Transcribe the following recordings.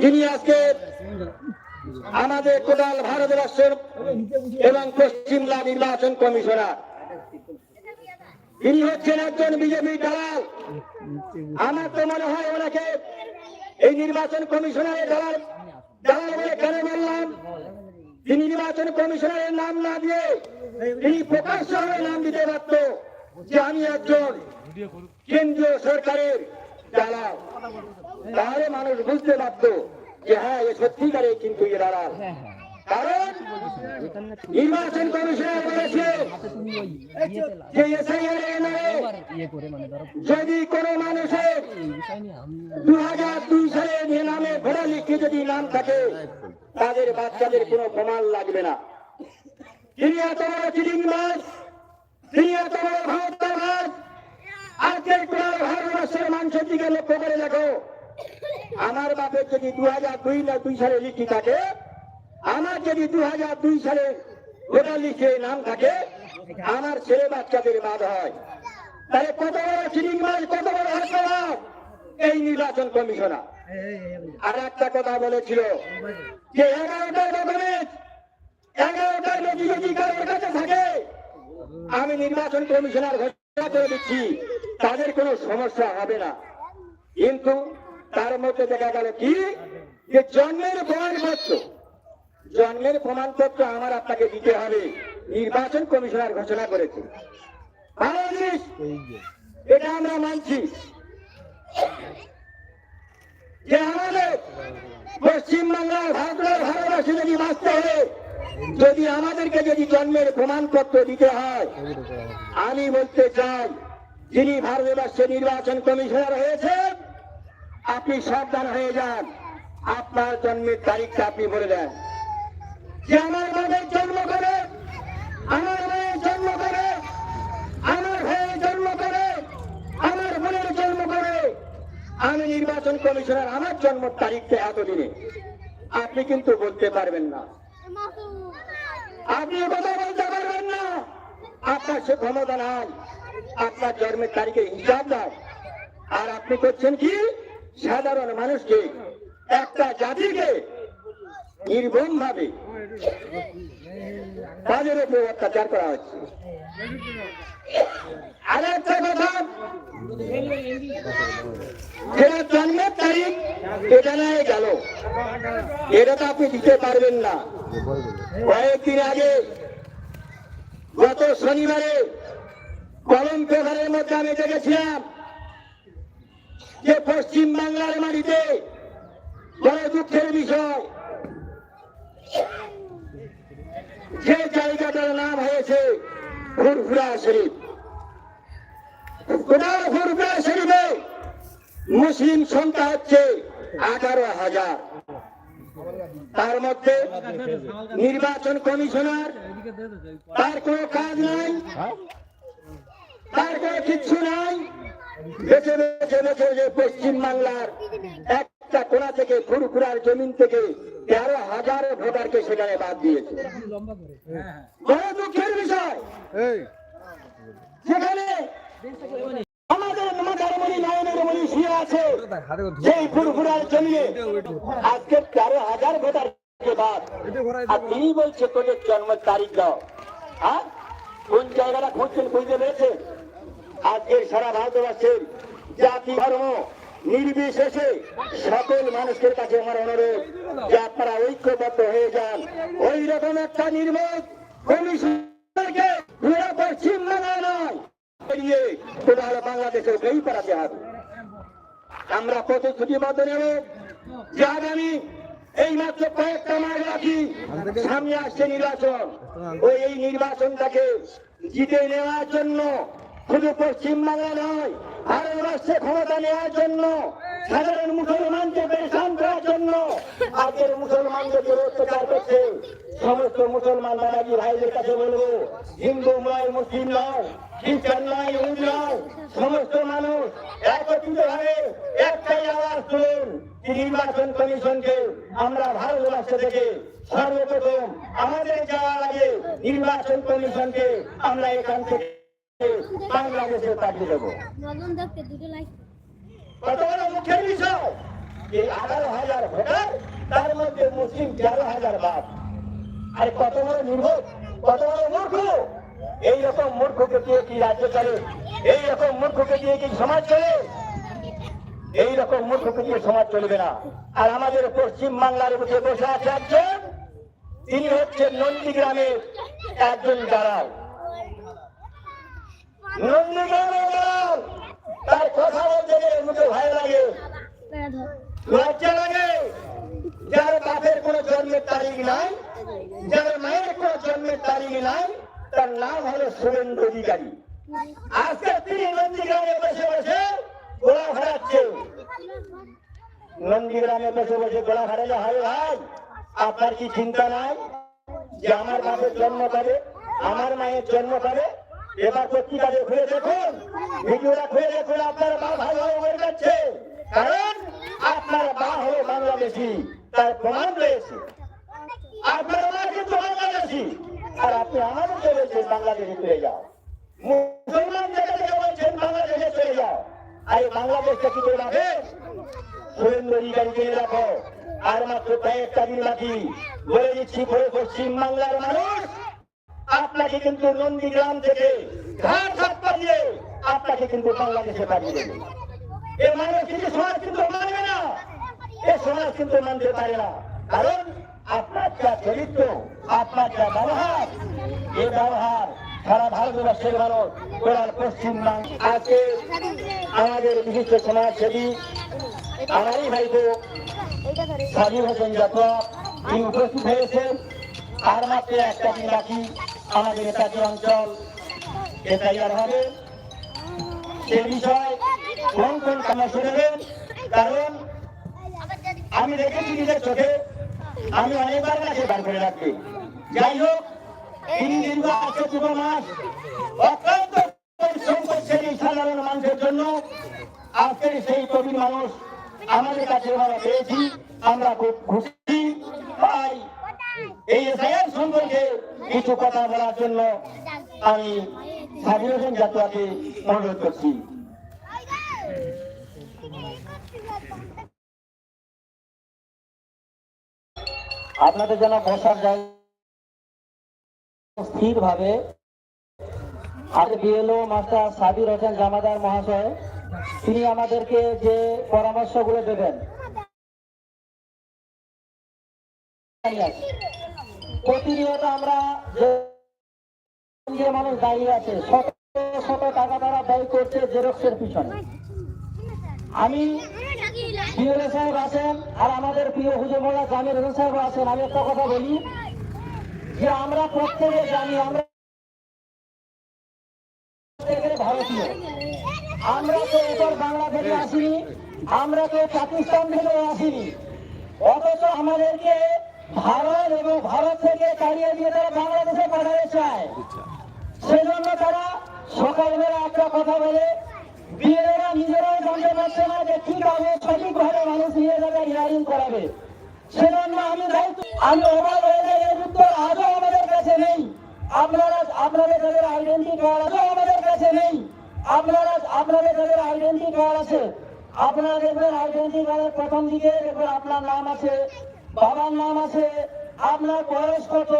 যিনি আজকে আমাদের টোটাল ভারতবর্ষের এবং পশ্চিমলা নির্বাচন কমিশনার। তিনি হচ্ছেন একজন বিজেপি দালাল। আমার তো মনে হয় ওনাকে এই নির্বাচন কমিশনারের দালাল দালাল বলে কেন বললাম তিনি নির্বাচন কমিশনারের নাম না দিয়ে তিনি প্রকাশ্য নাম দিতে পারত যে আমি একজন কেন্দ্রীয় সরকারের তাহলে মানুষ বুঝতে পারত যে হ্যাঁ এ সত্যিকারে কিন্তু এ দালাল। কারণ নির্বাচন কমিশনার বলেছে যে এসআইআর এর নামে যদি কোনো মানুষের দু হাজার দুই সালে নামে ঘোড়া লিখে যদি নাম থাকে তাদের বাচ্চাদের কোনো প্রমাণ লাগবে না। তিনি এত বড় চিটিংবাজ তিনি এত বড় ভারতবাজ আজকে টোটাল ভারতবর্ষের মানুষের দিকে লক্ষ্য করে দেখো। আমার বাপের যদি দু হাজার দুই না দুই সালে লিখি থাকে, আমার যদি দু হাজার দুই সালে ভোটার লিখে নাম থাকে, আমার ছেলে বাচ্চাদের বাদ হয়। তাহলে কত বড় চিটিংবাজ কত বড় হাসপাতাল? এই নির্বাচন কমিশনার। আর একটা কথা বলেছিল যে এগারোটা ডকুমেন্ট এগারোটার নথি যদি কারোর কাছে থাকে? আমি নির্বাচন কমিশনার ঘোষণা করে দিচ্ছি। তাদের কোনো সমস্যা হবে না। কিন্তু তার মধ্যে দেখা গেল কি? যে জন্মের প্রমাণপত্র জন্মের প্রমাণপত্র আমার আপনাকে দিতে হবে। নির্বাচন কমিশনার ঘোষণা করেছে। ভালো জিনিস, এটা আমরা মানছি। যে আমাদের পশ্চিমবাংলার ভারতের ভারতবাসী যদি বাঁচতে হবে যদি আমাদেরকে যদি জন্মের প্রমাণপত্র দিতে হয়, আমি বলতে চাই যিনি ভারতবর্ষে নির্বাচন কমিশনার হয়েছেন, আপনি সাবধান হয়ে যান। আপনার জন্মের তারিখটা আপনি বলে দেন। যে আমার মাদের জন্ম করে, আমার মেয়ের জন্ম করে, আমার ভাইয়ের জন্ম করে, আমার বোনের জন্ম করে, আমি নির্বাচন কমিশনার আমার জন্ম তারিখটা এতদিনে। আপনি কিন্তু বলতে পারবেন না। আপনি কথা বলতে পারবেন না। আপনার সে ক্ষমতা নাই। আপনার জন্মের তারিখে হিসাব নাই আর আপনি করছেন কি? সাধারণ মানুষকে, একটা জাতিকে নির্ভম ভাবে তাদের উপর অত্যাচার করা হচ্ছে। আর একটা কথা যেটা জন্মের তারিখ এটা নয় গেল। এটা তো আপনি দিতে পারবেন না। কয়েকদিন আগে, গত শনিবারে কলম পেপারের মধ্যে আমি দেখেছিলাম যে পশ্চিম বাংলার মাটিতে বড় দুঃখের বিষয়। যে জায়গাটার নাম হয়েছে ফুরফুরা শরীফ। কোথাও ফুরফুরা শরীফে? মুসলিম সংখ্যা হচ্ছে আঠারো হাজার। তার মধ্যে নির্বাচন কমিশনার, তার কোনো কাজ নাই। তার কোনো কিচ্ছু নাই। বেছে বেছে বেছে যে পশ্চিম বাংলার একটা কোনা থেকে ফুরফুরার জমিন থেকে তেরো হাজার ভোটারকে সেখানে বাদ দিয়েছে। বড় দুঃখের বিষয় সেখানে আমাদের নয়নের শুয়ে আছে সেই জমিনে আজকে তেরো হাজার ভোটারকে বাদ। আর তিনি বলছে তোদের জন্মের তারিখ দাও। হ্যাঁ? কোন জায়গাটা খুঁজছেন বুঝতে পেরেছেন আজকের সারা ভারতবর্ষের জাতি ধর্ম নির্বিশেষে সকল মানুষের কাছে আমার অনুরোধ যে আপনারা ঐক্যবদ্ধ হয়ে যান। ওই রকম একটা কমিশনকে পুরো নয় বাংলাদেশের বই করাতে হবে। আমরা প্রতিশ্রুতিবদ্ধ নেব যে আগামী এই মাত্র কয়েকটা মাস রাখি সামনে আসছে নির্বাচন। ওই এই নির্বাচনটাকে জিতে নেওয়ার জন্য শুধু পশ্চিম বাংলা নয়, ভারতবর্ষে ক্ষমতা নেওয়ার জন্য, সাধারণ মুসলমানকে পেরেশান করার জন্য আজকের মুসলমানদের উপর অত্যাচার করছে। সমস্ত মুসলমান দাদাজি ভাইদের কাছে বলব, হিন্দু নয়, মুসলিম নয়, খ্রিস্টান নয়, ইহুদি নয়, সমস্ত মানুষ একত্রিত ভাবে একটাই আওয়াজ তুলুন নির্বাচন কমিশনকে আমরা ভারতবর্ষ থেকে সর্বপ্রথম আমাদের যাওয়ার আগে নির্বাচন কমিশনকে আমরা এখান থেকে বাংলাদেশে পাঠিয়ে দেবো। কত বড় মুখের বিষয় এই আঠারো হাজার ভোটার তার মধ্যে মুসলিম তেরো হাজার বাদ। আর কত বড় নির্ভর কত বড় মূর্খ। এই রকম মূর্খকে দিয়ে কি রাজ্য চলে? এই রকম মূর্খকে দিয়ে কি সমাজ চলে? এই রকম মূর্খকে দিয়ে সমাজ চলবে না। আর আমাদের পশ্চিম বাংলার উঠে বসে আছে একজন তিনি হচ্ছেন নন্দীগ্রামের একজন দালাল। তার কথা বলতে গেলে ভয় লাগে। লজ্জা লাগে যার বাপের কোনো জন্মের তারিখ নাই, যার মায়ের কোনো জন্মের তারিখ নাই, তার নাম হলো সুরেন্দ্র অধিকারী। আজকে তিনি নন্দীগ্রামে বসে বসে গোলা ভাড়াচ্ছে নন্দীগ্রামে বসে বসে গোলা ভাড়ালে হবে ভাই, আপনার কি চিন্তা নাই যে আমার বাপের জন্ম কবে, আমার মায়ের জন্ম কবে? এবার পত্রিকাতে খুলে দেখুন, ভিডিওটা খুলে দেখুন, আপনার মা ভালোভাবে মরে যাচ্ছে। কারণ আপনার মা হলো বাংলাদেশি, তার প্রমাণ রয়েছে। আপনার মা কিন্তু বাংলাদেশি। আর আপনি আমাদেরকে বলছেন বাংলাদেশে চলে যাও। মুসলমান জায়গাতে বলছেন, বাংলাদেশে চলে যাও। আর বাংলাদেশটা কি করে রাখে সুরেন্দ্র অধিকারী কিনে রাখো। আর মাত্র কয়েকটা দিন বাকি। বলে দিচ্ছি পশ্চিম বাংলার মানুষ আপনাকে কিন্তু নন্দীগ্রাম থেকে। ঘাট হাত পাঠিয়ে আপনাকে কিন্তু বাংলাদেশে পাঠিয়ে দেবে। এ মানুষ কিন্তু সমাজ কিন্তু মানবে না। এ সমাজ কিন্তু মানতে পারে না। কারণ আপনার যা চরিত্র, আপনার যা ব্যবহার, এ ব্যবহার সারা ভারতবর্ষের মানুষ গোড়ার পশ্চিম আজকে আমাদের বিশিষ্ট সমাজসেবী, আমারই ভাইপো স্বাধীন হোসেন যাত্রা তিনি উপস্থিত হয়েছেন। আর মাত্র একটা দিন বাকি। আমাদের নেতাজি অঞ্চল এটাইয়ার হবে। সে বিষয় কোন কোন কামনা শুনেবেন? কারণ আমি দেখেছি নিজের চোখে, আমি অনেকবার কাছে বার করে রাখছি যাই হোক, তিন দীর্ঘ আজকে দুটো মাস। অত্যন্ত পরিশ্রম করছেন এই সাধারণ মানুষের জন্য আজকের সেই কবি মানুষ আমাদের কাছে আমরা পেয়েছি। আমরা খুব খুশি। এই এসআইআর সম্পর্কে কিছু কথা বলার জন্য আমি স্বাধীন হোসেন জাতুয়াকে অনুরোধ করছি। আপনাদের যেন বসার জায়গা স্থির ভাবে আর বিএলও মাস্টার সাবির হোসেন জামাদার মহাশয়, তিনি আমাদেরকে যে পরামর্শগুলো দেবেন। প্রতিনিয়ত আমরা যে মানুষ দাঁড়িয়ে আছে, শত শত টাকা তারা ব্যয় করছে জেরক্সের পিছনে। আমি সাহেব আছেন আর আমাদের প্রিয় হুজুর মোল্লা জামির হোসেন সাহেব আছেন। আমি একটা কথা বলি যে আমরা প্রত্যেকে জানি আমরা ভারতীয়। আমরা তো এবার বাংলা থেকে আসিনি, আমরা তো পাকিস্তান থেকে আসিনি। অথচ আমাদেরকে ভারত এবং ভারত থেকে তাড়িয়ে দিয়ে তারা বাংলাদেশে পাঠাতে চায়। সেজন্য তারা সকালবেলা একটা কথা বলে নিজেরাও জানতে পারছে না যে মানুষ হিয়ারিং করাবে। সেজন্য আমি দায়িত্ব আমি অবাক হয়ে যাই এর উত্তর আজও আমাদের কাছে নেই। আপনারা আপনাদের যাদের আইডেন্টি কার্ড আছে আমাদের কাছে নেই। আপনারা আপনাদের যাদের আইডেন্টি কার্ড আছে। আপনারা দেখবেন আইডেন্টি কার্ডের প্রথম দিকে দেখবেন আপনার নাম আছে। বাবার নাম আছে আপনার বয়স কত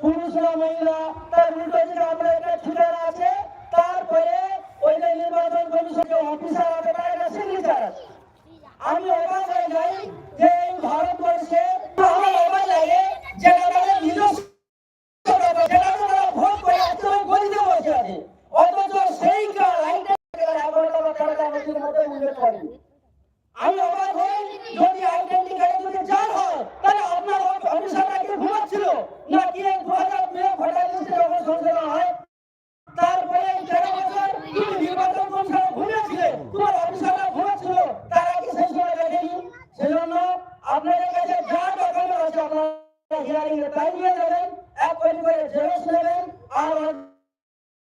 পুরুষ না মহিলা তার উল্টো দিকে আপনার একটা ঠিকানা আছে তারপরে ওই যে নির্বাচন কমিশনের অফিসার আছে তার একটা সিগনেচার আছে আমি অবাক হয়ে যাই যে এই ভারতবর্ষে আমার অবাক লাগে যে আমাদের নিজস্ব অথচ সেই মধ্যে আমি অবাক হই যদি আইডেন্টি কার্ডে যদি জাল হয়, তাহলে আপনার অফিসাররা কি ঘুমাচ্ছিল? না কি দু হাজার দুয়ে ভোটার লিস্টে যখন সংশোধন হয়? তারপরে তেরো বছর তুমি নির্বাচন কমিশনে ঘুমিয়েছিলে, তোমার অফিসাররা ঘুমাচ্ছিল, তারা কি সেই সময় দেখেনি? সেজন্য আপনাদের কাছে যা ডকুমেন্ট আছে আপনারা হিয়ারিং এ তাই নিয়ে যাবেন, এক করে জেরক্স নেবেন, আর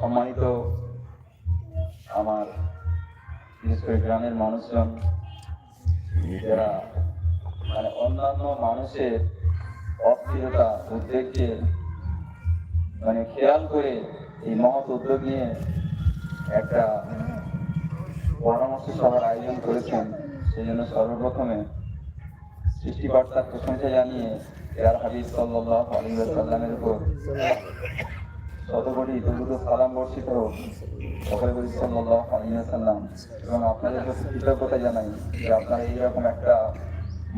সম্মানিত আমার বিশেষ করে গ্রামের মানুষজন, যারা মানে অন্যান্য মানুষের অস্থিরতা উদ্বেগকে মানে খেয়াল করে এই মহৎ উদ্যোগ নিয়ে একটা পরামর্শ সভার আয়োজন করেছেন, সেই জন্য সর্বপ্রথমে সৃষ্টিকর্তার প্রশংসা জানিয়ে ইয়ার হাবিব সাল্লাহ আলী সাল্লামের উপর শতকোটি দুর্গত সালাম বর্ষিত হোক। সকলে বলি সাল্লাহ সাল্লাম এবং আপনাদের প্রতি কৃতজ্ঞতা জানাই যে আপনারা এইরকম একটা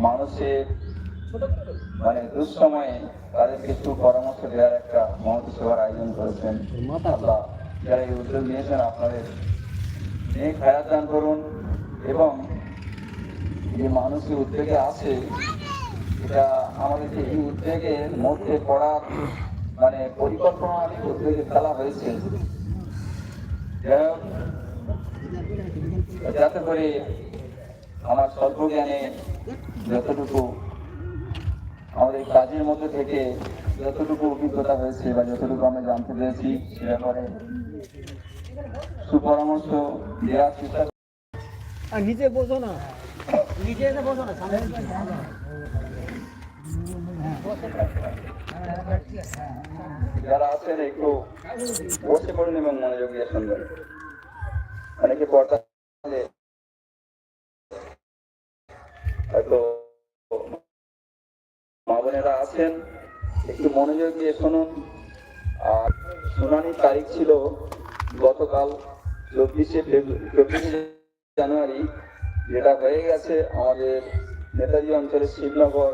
মানুষের মানে দুঃসময়ে তাদেরকে সুপরামর্শ দেওয়ার একটা মহৎ সেবার আয়োজন করেছেন। আল্লাহ, যারা এই উদ্যোগ নিয়েছেন, আপনাদের নেক হায়াত দান করুন। এবং যে মানুষের উদ্যোগে আছে, এটা আমাদেরকে এই উদ্যোগের মধ্যে পড়ার মানে পরিকল্পনা অনেক উদ্যোগে ফেলা হয়েছে। যাই হোক, যাতে করে আমার স্বল্প জ্ঞানে যতটুকু আমাদের এই কাজের মধ্যে থেকে যতটুকু অভিজ্ঞতা হয়েছে বা যতটুকু আমরা জানতে পেরেছি সে ব্যাপারে সুপরামর্শ দেওয়ার চেষ্টা আর নিচে বসো না। এসে বসো না যারা আছেন একটু বসে পড়ুন এবং মনোযোগ দিয়ে শুনবেন। অনেকে পর্দা হয়তো মা বোনেরা আছেন, একটু মনোযোগ দিয়ে শুনুন। আর শুনানির তারিখ ছিল গতকাল চব্বিশে চব্বিশে জানুয়ারি, যেটা হয়ে গেছে আমাদের নেতাজি অঞ্চলের শিবনগর,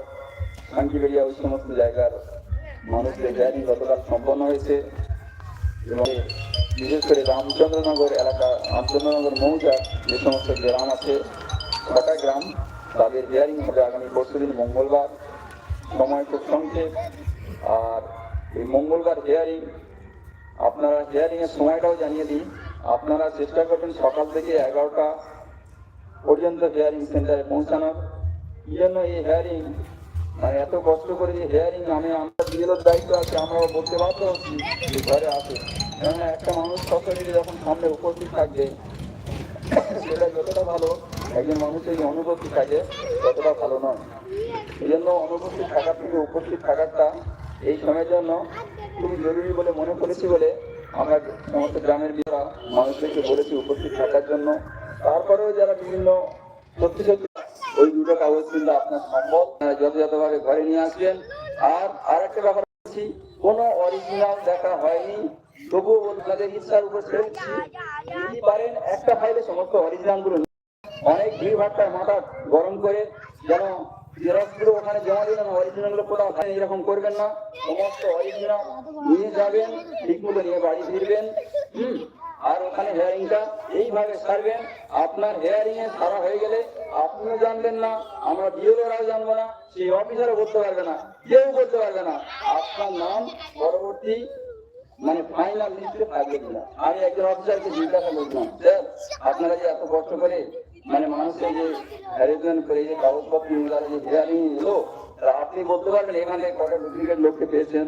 শান্তিবেড়িয়া ওই সমস্ত জায়গার মানুষদের র্যালি গতকাল সম্পন্ন হয়েছে, এবং বিশেষ করে রামচন্দ্রনগর এলাকা, রামচন্দ্রনগর মৌজার যে সমস্ত গ্রাম আছে, ছটা গ্রাম, তাদের হিয়ারিং হবে আগামী পরশুদিন মঙ্গলবার। সময় খুব সংক্ষেপ। আর এই মঙ্গলবার হিয়ারিং আপনারা হিয়ারিং এর সময়টাও জানিয়ে দিই। আপনারা চেষ্টা করবেন সকাল থেকে এগারোটা পর্যন্ত হিয়ারিং সেন্টারে পৌঁছানোর। এই জন্য এই হিয়ারিং এত কষ্ট করে যে হেয়ারিং আমি, আমরা বিএলওর দায়িত্ব আছে আমরা বলতে বাধ্য হচ্ছি যে ঘরে আসে। কেননা একটা মানুষ সশরীরে যখন সামনে উপস্থিত থাকবে, সেটা যতটা ভালো, একজন মানুষের এই অনুপস্থিত থাকে, ততটা ভালো নয়। এই জন্য অনুপস্থিত থাকার থেকে উপস্থিত থাকাটা এই সময়ের জন্য খুবই জরুরি বলে মনে করেছি বলে আমরা সমস্ত গ্রামের বিরা মানুষদেরকে বলেছি উপস্থিত থাকার জন্য। তারপরেও যারা বিভিন্ন সত্যি সত্যি ওই দুটো কাগজ কিন্তু আপনার সম্ভব। যথাযথভাবে ঘরে নিয়ে আসবেন। আর আরেকটা ব্যাপার বলছি, কোনো অরিজিনাল দেখা হয়নি। তবুও আপনাদের ইচ্ছার উপর ছেড়ে দিচ্ছি যদি পারেন, একটা ফাইলে সমস্ত অরিজিনালগুলো অনেক ভিড় ভাট্টায় মাথা গরম করে যেন জেরক্সগুলো ওখানে জমা দিলেন অরিজিনালগুলো কোথাও থাকে এরকম করবেন না। সমস্ত অরিজিনাল নিয়ে যাবেন ঠিক মতো নিয়ে বাড়ি ফিরবেন। হুম? আর ওখানে হেয়ারিংটা এইভাবে সারবেন আপনার হেয়ারিং এ সারা হয়ে গেলে আপনিও জানবেন না, আমরা বিএলওরাও জানব না, সেই অফিসারও বলতে পারবে না, কেউ বলতে পারবে না। আপনার নাম পরবর্তী মানে ফাইনাল লিস্টে থাকবে কিনা? আমি একজন অফিসারকে জিজ্ঞাসা করলাম, স্যার, আপনারা যে এত কষ্ট করে মানে মানুষের যে হ্যারেসমেন্ট করে, যে কাগজপত্র যে হিয়ারিং এলো আপনি বলতে পারবেন? এখানে কটা ডুপ্লিকেট লোককে পেয়েছেন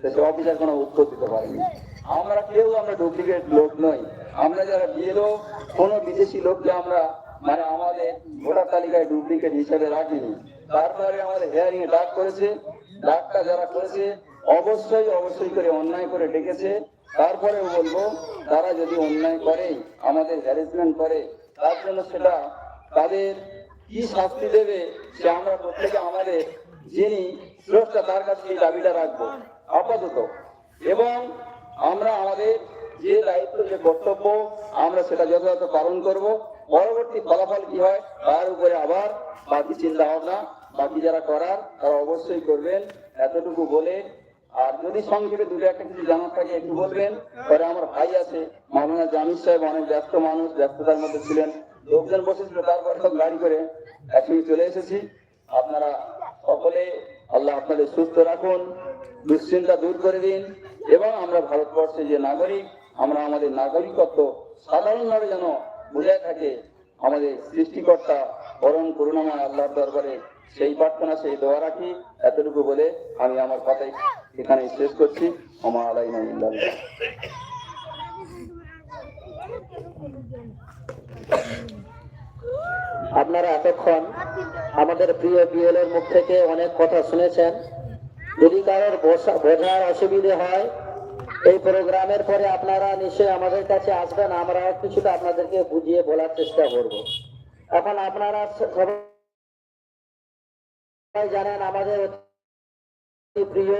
সে অফিসার কোনো উত্তর দিতে পারেনি। আমরা কেউ আমরা ডুপ্লিকেট লোক নই। আমরা যারা বিএলও কোনো বিদেশি লোককে আমরা মানে আমাদের ভোটার তালিকায় ডুপ্লিকেট হিসেবে রাখিনি। তারপরে আমাদের হেয়ারিং এ ডাক করেছে, ডাকটা যারা করেছে, অবশ্যই অবশ্যই করে অন্যায় করে ডেকেছে। তারপরেও বলব, তারা যদি অন্যায় করে, আমাদের হ্যারাসমেন্ট করে, তার জন্য সেটা তাদের কি শাস্তি দেবে, সে আমরা প্রত্যেকে আমাদের, যিনি স্রষ্টা, তার কাছে এই দাবিটা রাখব। আপাতত। এবং আমরা আমাদের যে দায়িত্ব, যে কর্তব্য, আমরা সেটা যথাযথ পালন করব। পরবর্তী ফলাফল কি হয়, তার উপরে আবার বাকি চিন্তা ভাবনা বাকি যারা করার, তারা অবশ্যই করবেন। এতটুকু বলে, আর যদি সংক্ষেপে দুটো একটা কিছু জানার থাকে, একটু বলবেন? পরে আমার ভাই আছে মামলা জামির সাহেব, অনেক ব্যস্ত মানুষ, ব্যস্ততার মধ্যে ছিলেন। লোকজন বসেছিল, তারপর সব গাড়ি করে একসঙ্গে চলে এসেছি। আপনারা সকলে আল্লাহ আপনাদের সুস্থ রাখুন, দুশ্চিন্তা দূর করে দিন, এবং আমরা ভারতবর্ষে যে নাগরিক, আমরা আমাদের নাগরিকত্ব সাধারণভাবে যেন বুঝায় থাকে, আমাদের সৃষ্টিকর্তা পরম করুণাময় আল্লাহর দরবারে সেই প্রার্থনা, সেই দোয়া রাখি। এতটুকু বলে আমি আমার কথাই এখানে শেষ করছি। আমার আলাইনা ইল্লাল্লাহ আপনারা এতক্ষণ আমাদের প্রিয় বিএল এর মুখ থেকে অনেক কথা শুনেছেন। যদি কারোর বোঝার অসুবিধে হয়, এই প্রোগ্রামের পরে আপনারা নিশ্চয়ই আমাদের কাছে আসবেন আমরা কিছুটা আপনাদেরকে বুঝিয়ে বলার চেষ্টা করব। এখন আপনারা সবাই জানেন আমাদের প্রিয়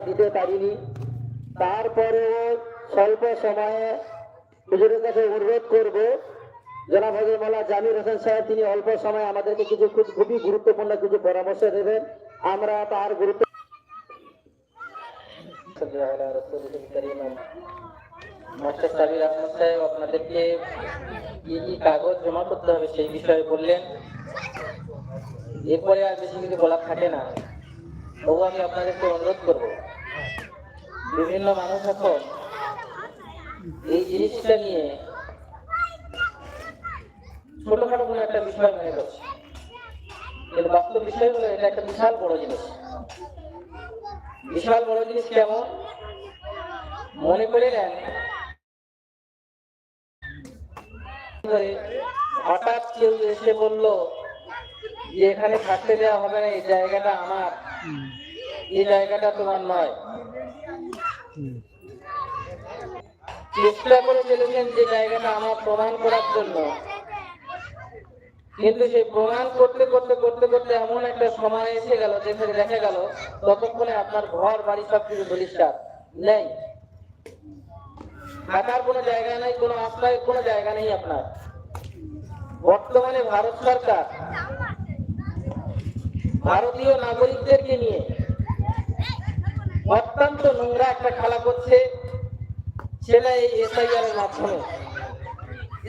দিতে পারিনি। তারপরেও স্বল্প সময়ে হুজুরের কাছে অনুরোধ করব, জনাব হজর মোল্লা জামির হোসেন সাহেব, তিনি অল্প সময়ে আমাদেরকে কিছু খুব, খুবই গুরুত্বপূর্ণ কিছু পরামর্শ দেবেন। আমরা তার গুরুত্ব মাস্টার আপনাদেরকে কাগজ জমা করতে হবে সেই বিষয়ে বললেন। এরপরে আর বেশি কিছু বলার থাকে না। তবু আমি আপনাদেরকে অনুরোধ করব, বিভিন্ন মানুষ এখন এই জিনিসটা নিয়ে ছোটখাটো কোনো একটা বিষয় মনে করছে। কিন্তু বাস্তব বিষয় হলো এটা একটা বিশাল বড় জিনিস। বিশাল বড় জিনিস কেমন? মনে করে নেন, হঠাৎ কেউ এসে বলল যে এখানে থাকতে দেওয়া হবে না, এই জায়গাটা আমার, এই জায়গাটা তোমার নয়। চেষ্টা করে চলেছেন যে জায়গাটা আমার প্রমাণ করার জন্য। কিন্তু সেই প্রমাণ করতে করতে করতে করতে এমন একটা সময় এসে গেল, যেখানে দেখা গেল ততক্ষণে আপনার ঘর, বাড়ি সব কিছু বলিষ্কার নেই। থাকার কোনো জায়গা নেই, কোনো আশ্রয়ের কোনো জায়গা নেই আপনার। বর্তমানে ভারত সরকার ভারতীয় নাগরিকদেরকে নিয়ে অত্যন্ত নোংরা একটা খেলা করছে। সেটা এই এসআইআর এর মাধ্যমে।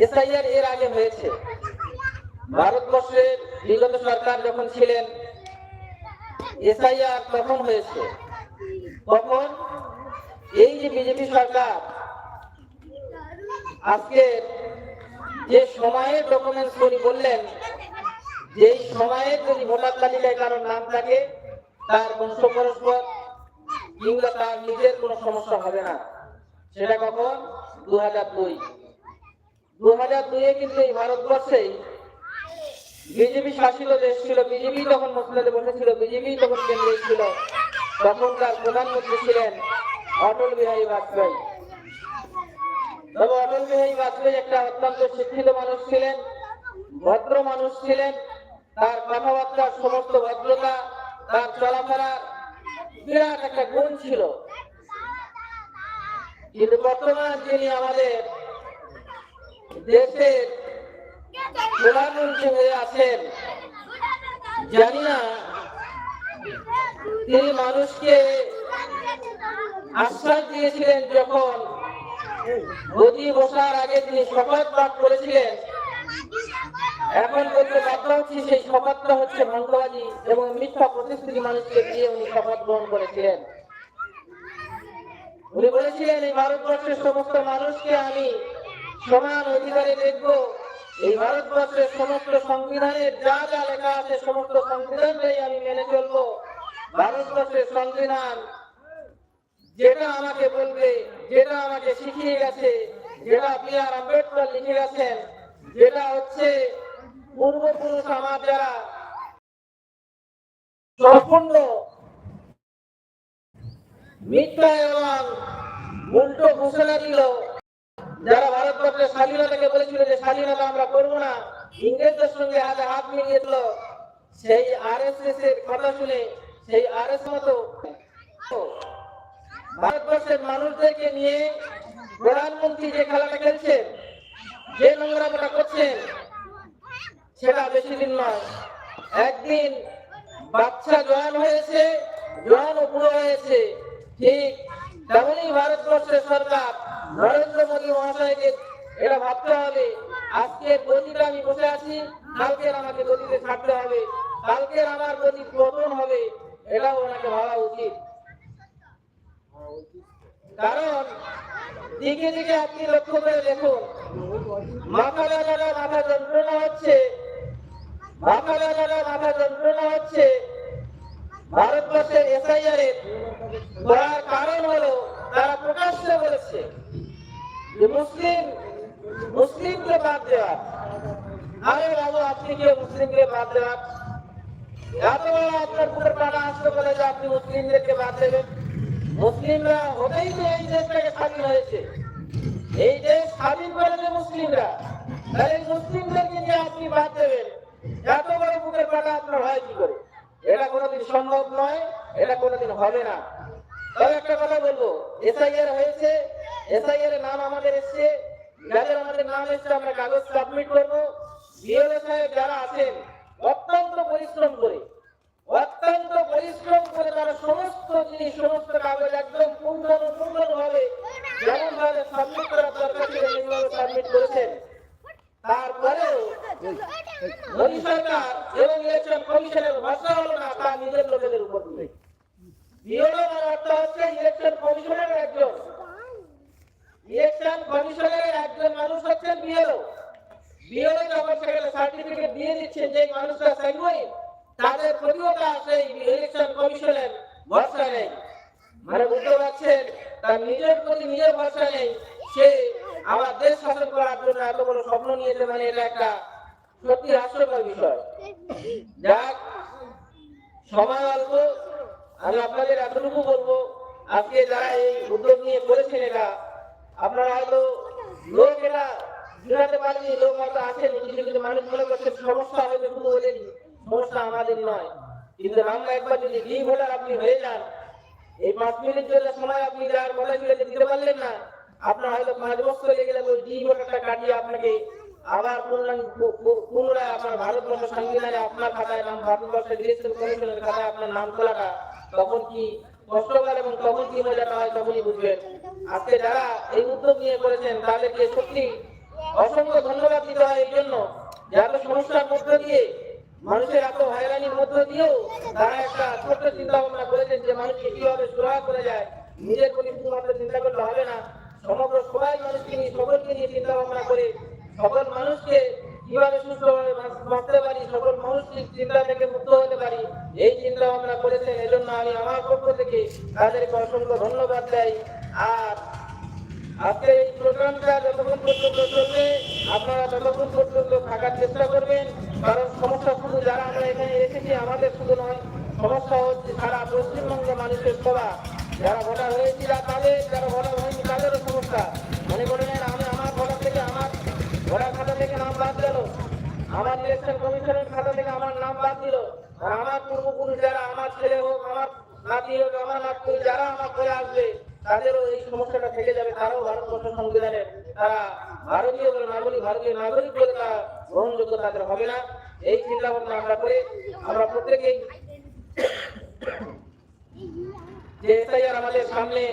এসআইআর এর আগে হয়েছে। ভারতবর্ষের বিগত সরকার যখন ছিলেন, এসআইআর তখন হয়েছে। তখন এই যে বিজেপি সরকার, আজকে যে সময়ের ডকুমেন্টস উনি বললেন, যে এই সময়ের যদি ভোটার তালিকায় কারোর নাম থাকে, তার বংশ পরস্পর কিংবা তার নিজের কোনো সমস্যা হবে না। সেটা কখন? দু হাজার দুই। দু হাজার দুইয়ে কিন্তু এই ভারতবর্ষেই বিজেপি শাসিত দেশ ছিল। বিজেপি তখন মসলাতে বসেছিল। বিজেপি তখন কেন্দ্রে ছিল। তখনকার প্রধানমন্ত্রী ছিলেন অটল বিহারী বাজপেয়ী। তবে অটল বিহারী বাজপেয়ী একটা অত্যন্ত শিক্ষিত মানুষ ছিলেন, ভদ্র মানুষ ছিলেন। তার কথাবার্তার সমস্ত ভদ্রতা, তার চলাফেরার বিরাট একটা গুণ ছিল। কিন্তু বর্তমান যিনি আমাদের দেশের প্রধানমন্ত্রী হয়ে আছেন, জানি না তিনি মানুষকে আশ্বাস দিয়েছিলেন যখন গদি বসার আগে তিনি শপথ পাঠ করেছিলেন। এখন বলতে বাধ্য হচ্ছি সেই শপথটা হচ্ছে ভঙ্গবাদী এবং মিথ্যা প্রতিশ্রুতি মানুষকে দিয়ে উনি শপথ গ্রহণ করেছিলেন। উনি বলেছিলেন, এই ভারতবর্ষের সমস্ত মানুষকে আমি সমান অধিকারে দেখব। এই ভারতবর্ষের সমস্ত সংবিধানের যা যা লেখা আছে, সমস্ত সংবিধানটাই আমি মেনে চলবো। ভারতবর্ষের সংবিধান যেটা আমাকে বলবে, যেটা আমাকে শিখিয়ে গেছে, যেটা বি আর আম্বেদকর লিখে গেছেন, যেটা হচ্ছে পূর্বপুরুষ আমার যারা সম্পূর্ণ মিথ্যা এবং উল্টো ঘোষণা দিল। যারা ভারতবর্ষের স্বাধীনতাকে বলেছিল যে স্বাধীনতা আমরা করব না, ইংরেজদের সঙ্গে হাতে হাত মিলিয়েছিল সেই আর এস এস এর কথা শুনে, সেই আর এস মতো ভারতবর্ষের মানুষদেরকে নিয়ে প্রধানমন্ত্রী যে খেলাটা খেলছেন, যে নোংরামোটা করছেন, সেটা বেশি দিন নয়। একদিন বাচ্চা জোয়ান হয়েছে জোয়ান বুড়ো হয়েছে। ঠিক তেমনই ভারতবর্ষের সরকার নরেন্দ্র মোদী মহাশয়কে এটা ভাবতে হবে। আজকের গতিটা আমি বসে আছি কালকের আমাকে গতিতে ছাড়তে হবে। কালকের আমার গতি পতন হবে, এটাও ওনাকে ভাবা উচিত। কারণ দিকে দিকে আপনি লক্ষ্য করে দেখুন, মাথা ব্যথাটা, মাথা যন্ত্রণা হচ্ছে। মাথা ব্যথাটা, মাথা যন্ত্রণা হচ্ছে। ভারতবর্ষের এসআইআর এর করার কারণ হলো তারা প্রকাশ্যে বলেছে যে মুসলিম, মুসলিমকে বাদ দেওয়া। আরে বাবু, আপনি কি মুসলিমকে বাদ দেওয়া? এত বড় আপনার পুকুর টাকা আসতে বলে যে আপনি মুসলিমদেরকে বাদ দেবেন। মুসলিমরা হতেই তো এই দেশটাকে স্বাধীন হয়েছে। এই দেশ স্বাধীন করেছে মুসলিমরা, তাহলে মুসলিমদেরকে যে আপনি বাদ দেবেন। এত বড় বুকের কাটা আপনার হয় কি করে? এটা কোনোদিন সম্ভব নয়, এটা কোনোদিন হবে না। তবে একটা কথা বলব এসআইআর হয়েছে এসআইআর নাম আমাদের এসছে, যাদের আমাদের নাম এসছে আমরা কাগজ সাবমিট করব। বিএলও সাহেব যারা আছেন, অত্যন্ত পরিশ্রম করে, অত্যন্ত পরিশ্রম করে তারা সমস্ত জিনিস, সমস্ত কাগজ একদম পুঙ্খানুপুঙ্খ ভাবে যেমন ভাবে সাবমিট করার দরকার ছিল সেইভাবে সাবমিট করেছেন তারপরেও মোদী সরকার এবং ইলেকশন কমিশনের ভরসা হলো না তার নিজের লোকেদের উপর দিয়ে বিএলও অর্থ হচ্ছে ইলেকশন কমিশনের একজন ইলেকশন কমিশনের একজন মানুষ হচ্ছেন বিএলও বিএলও যখন সেখানে সার্টিফিকেট দিয়ে দিচ্ছেন যে মানুষরা সাইনই তাদের প্রতিও তার সেই ইলেকশন কমিশনের ভরসা নেই মানে বুঝতে পারছেন তার নিজের প্রতি নিজের ভরসা নেই সে আমার দেশ শাসন করার জন্য এত বড় স্বপ্ন নিয়েছে মানে এটা একটা সত্যি হাস্যকর বিষয় যাক সময় অল্প আমি আপনাদের এতটুকু বলব আজকে যারা এই উদ্যোগ নিয়ে করেছেন এটা আপনারা হয়তো লোক বুঝাতে পারেনি লোক হয়তো আছেন কিছু কিছু মানুষ মনে করছে সমস্যা হয়তো শুধু ওদেরই সমস্যা আমাদের নয়। কিন্তু বাংলা একবার যদি ডি ভোটার আপনি হয়ে যান, এই পাঁচ মিনিট জন্য সময় আপনি যার কথা ছিল দিতে পারলেন না, আপনার হয়তো পাঁচ বছর লেগে যাবে ডি ভোটারটা কাটিয়ে আপনাকে আবার পুনরায় আপনার ভারতবর্ষ সংবিধানে আপনার খাতায় নাম, ভারতবর্ষের ইলেকশন কমিশনের খাতায় আপনার নাম তোলাটা তখন কি কষ্টকর এবং তখন কি মজাটা হয় তখনই বুঝবেন। আজকে যারা এই উদ্যোগ নিয়ে করেছেন, তাদেরকে সত্যি অসংখ্য ধন্যবাদ দিতে হয় এই জন্য। যে এত সমস্যার মধ্য দিয়ে, মানুষের এত হয়রানির মধ্য দিয়েও তারা একটা ছোট্ট চিন্তা ভাবনা করেছেন যে মানুষকে কীভাবে সুরাহা করে যায়। নিজের প্রতি শুধুমাত্র চিন্তা করলে হবে না। সমগ্র সবাই মানুষকে নিয়ে, সকলকে নিয়ে চিন্তা ভাবনা করে, সকল মানুষকে কীভাবে সুস্থভাবে বাঁচতে পারি, সকল মানুষকে চিন্তা থেকে মুক্ত হতে পারি। এই চিন্তা ভাবনা করেছেন এজন্য আমি আমার পক্ষ থেকে তাদেরকে অসংখ্য ধন্যবাদ দেয় আর আজকে এই প্রোগ্রামটা যতক্ষণ পর্যন্ত চলবে, আপনারা ততক্ষণ পর্যন্ত থাকার চেষ্টা করবেন। কারণ সমস্যা শুধু যারা আমরা এখানে এসেছি, আমাদের শুধু নয়, সমস্যা হচ্ছে সারা পশ্চিমবঙ্গের মানুষের সভা যারা ভোটার হয়েছিল তাদের, যারা ভোটার হয়নি তাদেরও সমস্যা। মনে করে নেন আমি আমার ভোটার থেকে আমার ভোটার খাতা থেকে নাম বাদ গেল। আমার ইলেকশন কমিশনের খাতা থেকে আমার নাম বাদ দিল। আর আমার পূর্বপুরুষ যারা আমার ছেলে হোক, আমার নাতি হোক, আমার নাতি যারা আমার করে আসবে, তাদেরও এই সমস্যাটা থেকে যাবে। তারাও ভারতবর্ষ সংবিধানের, তারা ভারতীয় বলে নাগরিক, ভারতীয় নাগরিক বলে তারা গ্রহণযোগ্য তাদের হবে না। এই চিন্তা ভাবনা আমরা করে আমরা প্রত্যেকেই যে এসআইআর আমাদের সামনে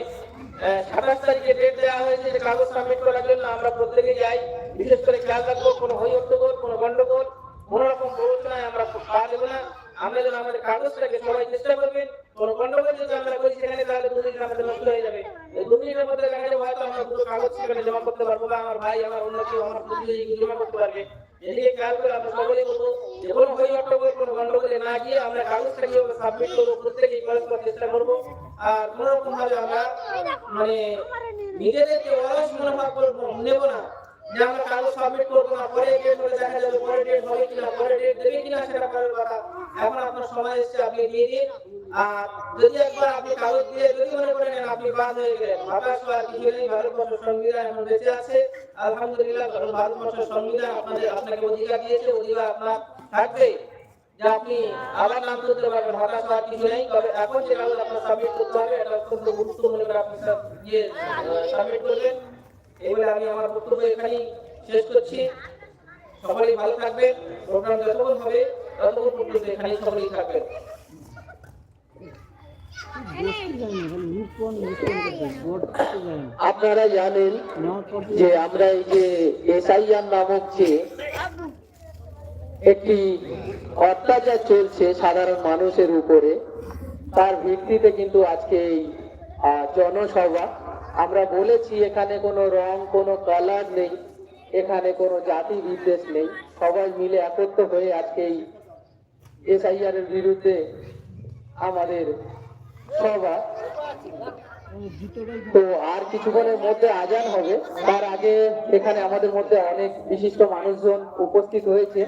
সাতাশ তারিখে ডেট দেওয়া হয়েছে, যে কাগজ সাবমিট করার জন্য আমরা প্রত্যেকে যাই। বিশেষ করে খেয়াল রাখব, কোনো হই হট্টগোল কোনো গন্ডগোল, কোন রকম প্ররোচনায় আমরা পা দেবো না। আমরা যেন আমাদের কাগজটাকে সবাই চেষ্টা করবেন, কোনো গন্ডগোল যদি আমরা করি সেখানে তাহলে দু মিনিট আমাদের নষ্ট হয়ে যাবে। এই দু মিনিটের মধ্যে দেখা যাবে হয়তো আমরা দুটো কাগজ সেখানে জমা করতে পারব বা আমার ভাই, আমার অন্য কেউ, আমার প্রতিনিধি জমা করতে পারবে। এদিকে খেয়াল করে আমরা সকলেই বলব যে কোনো হই হট্টগোল কোনো গন্ডগোলে না গিয়ে আমরা কাগজটা কীভাবে সাবমিট করব, প্রত্যেকেই কলেজ করার চেষ্টা করব। আর কোনো রকম ভাবে আমরা মানে নিজেদেরকে অলস মনোভাব করব নেব না। আমরা কাগজ সাবমিট করব না, পরে ডেট হলে দেখা যাবে পরে ডেট হবে কিনা পরে ডেট দেবে কিনা সেটা পরের কথা। এখন আপনার সময় এসছে, আপনি দিয়ে দিন। আর যদি একবার আপনি কাগজ দিয়ে যদি মনে করেন আপনি বাদ হয়ে গেলেন, হতাশ হওয়ার কিছু নেই ভারতবর্ষ সংবিধান এখন বেঁচে আছে। আলহামদুলিল্লাহ কারণ ভারতবর্ষ সংবিধান আপনাদের, আপনাকে অধিকার দিয়েছে, অধিকার আপনার থাকবে। যে আপনি আবার নাম তুলতে পারবেন, হতাশ হওয়ার কিছু নেই। তবে এখন যে কাগজ আপনার সাবমিট করতে হবে, এটা অত্যন্ত গুরুত্ব করে আপনি সব সাবমিট করবেন। আমি আমার বক্তব্য এখানেই শেষ করছি। সকলেই ভালো থাকবেন। প্রোগ্রাম যতক্ষণ হবে, ততক্ষণ পর্যন্ত এখানেই সকলেই থাকবেন। আপনারা জানেন যে আমরা এই যে এসআইআর নামক যে একটি অত্যাচার চলছে সাধারণ মানুষের উপরে, তার ভিত্তিতে কিন্তু আজকে এই জনসভা আমরা বলেছি এখানে কোনো রং, কোনো কালার নেই, এখানে কোনো জাতি বিদ্বেষ নেই। সবাই মিলে একত্র হয়ে আজকে এই এসআইআর এর বিরুদ্ধে আমাদের সভা। তো আর কিছুক্ষণের মধ্যে আজান হবে। তার আগে এখানে আমাদের মধ্যে অনেক বিশিষ্ট মানুষজন উপস্থিত হয়েছে।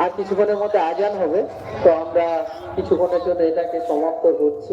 আর কিছুক্ষণের মধ্যে আজান হবে তো আমরা কিছুক্ষণের জন্য এটাকে সমাপ্ত করছি।